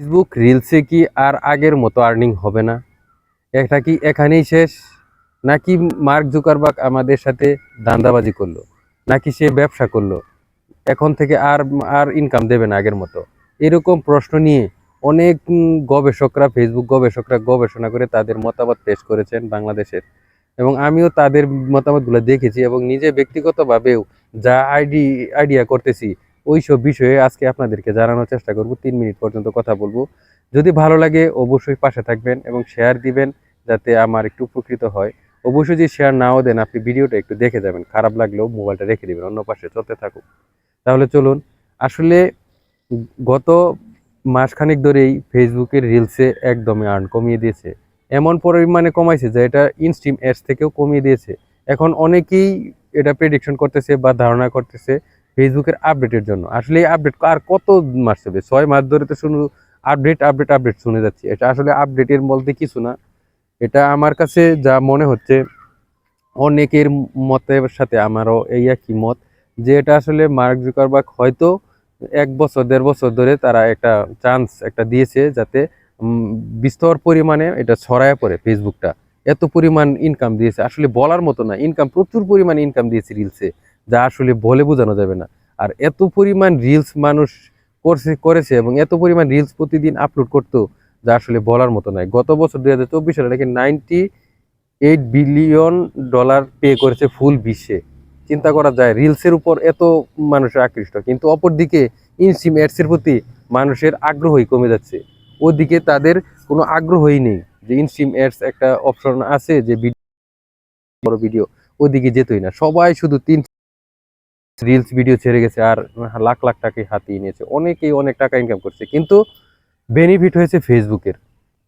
Facebook রিলসে কি আর আগের মতো আর্নিং হবে না? এটা কি এখানেই শেষ? নাকি মার্ক জুকারবার্গ আমাদের সাথে দান্দাবাজি করল? নাকি সে ব্যবসা করল? এখন থেকে আর আর ইনকাম দেবে না আগের মতো? এরকম প্রশ্ন নিয়ে অনেক গবেষকরা ফেসবুক গবেষকরা গবেষণা করে তাদের মতামত পেশ করেছেন বাংলাদেশের। এবং আমিও তাদের মতামতগুলো দেখেছি এবং নিজে ব্যক্তিগতভাবেও যা আইডি, আইডিয়া করতেছি ওইসব বিষয়ে আজকে আপনাদেরকে জানানোর চেষ্টা করব। তিন মিনিট পর্যন্ত কথা বলব। যদি ভালো লাগে অবশ্যই পাশে থাকবেন এবং শেয়ার দিবেন যাতে আমার একটু উপকৃত হয়। অবশ্যই যদি শেয়ার নাও দেন, আপনি ভিডিওটা একটু দেখে যাবেন। খারাপ লাগলেও মোবাইলটা রেখে দিবেন, অন্য পাশে চলতে থাকুক। তাহলে চলুন, আসলে গত মাসখানেক ধরেই ফেসবুকের রিলসে একদমই আর্ন কমিয়ে দিয়েছে। এমন পরিমাণে কমাইছে যে এটা ইনস্ট্রিম অ্যাডস থেকেও কমিয়ে দিয়েছে। এখন অনেকেই এটা প্রেডিকশন করতেছে বা ধারণা করতেছে ফেসবুকের আপডেটের জন্য। আসলে এই আপডেট আর কত মাস চলবে ছয় মাস ধরে তো শুধু আপডেট আপডেট আপডেট শুনে যাচ্ছি। এটা আসলে আপডেটের বলতে কিছু না। এটা আমার কাছে যা মনে হচ্ছে, অনেকের মতের সাথে আমারও এই একই মত যে এটা আসলে মার্ক জুকারবার্গ হয়তো এক বছর, দেড় বছর ধরে তারা একটা চান্স একটা দিয়েছে যাতে বিস্তর পরিমাণে এটা ছড়ায় পড়ে ফেসবুকটা এত পরিমাণ ইনকাম দিয়েছে। আসলে বলার মতো না। ইনকাম প্রচুর পরিমাণ ইনকাম দিয়েছে রিলসে যা আসলে বলে বোঝানো যাবে না। আর এত পরিমাণ রিলস মানুষ করছে, করেছে এবং এত পরিমাণ রিলস প্রতিদিন আপলোড করতো, যা আসলে বলার মতো নয়। গত বছর দুই হাজার চব্বিশ সালে নাকি ninety eight billion dollar pay করেছে ফুল বিশ্বে। চিন্তা করা যায় রিলসের উপর এত মানুষের আকৃষ্ট। কিন্তু অপরদিকে ইনস্ট্রিম অ্যাডসের প্রতি মানুষের আগ্রহই কমে যাচ্ছে। ওদিকে তাদের কোনো আগ্রহই নেই যে ইনস্ট্রিম অ্যাডস একটা অপশন আছে, যে ভিডিও বড় ভিডিও ওদিকে যেতই না। সবাই শুধু তিন রিলস ভিডিও ছেড়ে গেছে আর লাখ লাখ টাকাই হাতিয়ে নিয়েছে। অনেকেই অনেক টাকা ইনকাম করছে। কিন্তু বেনিফিট হয়েছে ফেসবুকের।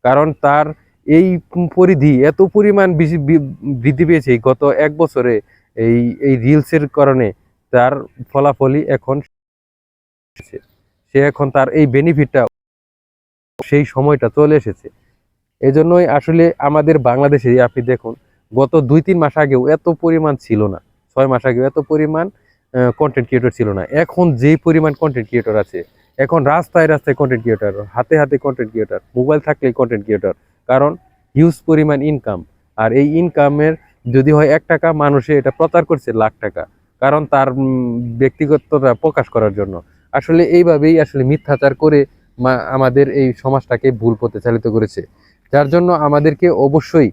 কারণ তার এই পরিধি, এত পরিমাণ বৃদ্ধি পেয়েছে গত এক বছরে এই এই রিলসের কারণে তার ফলাফলই এখন সে এখন তার এই বেনিফিটটা সেই সময়টা চলে এসেছে। এজন্যই আসলে আমাদের বাংলাদেশে আপনি দেখুন, গত দুই, তিন মাস আগেও এত পরিমাণ ছিল না। ছয় মাস আগেও এত পরিমাণ কন্টেন্ট ক্রিয়েটর ছিল না। এখন যে পরিমাণ কন্টেন্ট ক্রিয়েটর আছে, এখন রাস্তায় রাস্তায় কন্টেন্ট ক্রিয়েটর হাতে হাতে কন্টেন্ট ক্রিয়েটর মোবাইল থাকলেই কন্টেন্ট ক্রিয়েটর কারণ হিউজ পরিমাণ ইনকাম আর এই ইনকামের যদি হয় এক টাকা, মানুষে এটা প্রচার করছে লাখ টাকা, কারণ তার ব্যক্তিগতটা প্রকাশ করার জন্য। আসলে এইভাবেই আসলে মিথ্যাচার করে আমাদের এই সমাজটাকে ভুল পথে চালিত করেছে। যার জন্য আমাদেরকে অবশ্যই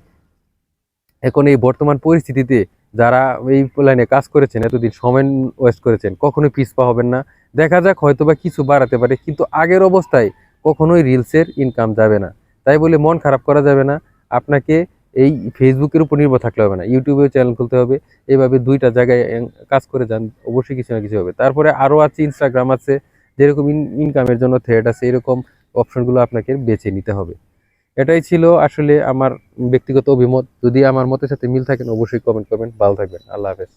এখন এই বর্তমান পরিস্থিতিতে যারা এই লাইনে কাজ করেছেন, এতদিন সময় ওয়েস্ট করেছেন, কখনোই পিছপা হবেন না। দেখা যাক হয়তোবা কিছু বাড়াতে পারে, কিন্তু আগের অবস্থায় কখনোই রিলসের ইনকাম যাবে না। তাই বলে মন খারাপ করা যাবে না। আপনাকে এই ফেসবুকের উপর নির্ভর থাকলে হবে না। ইউটিউবেও চ্যানেল খুলতে হবে। এইভাবে দুইটা জায়গায় কাজ করে যান, অবশ্যই কিছু না কিছু হবে। তারপরে আরও আছে ইনস্টাগ্রাম আছে, যেরকম ইনকামের জন্য থ্রেড আছে, এরকম অপশনগুলো আপনাকে বেছে নিতে হবে। এটাই ছিল আসলে আমার ব্যক্তিগত অভিমত। যদি আমার মতের সাথে মিল থাকেন অবশ্যই কমেন্ট করবেন। ভালো থাকবেন। আল্লাহ হাফেজ।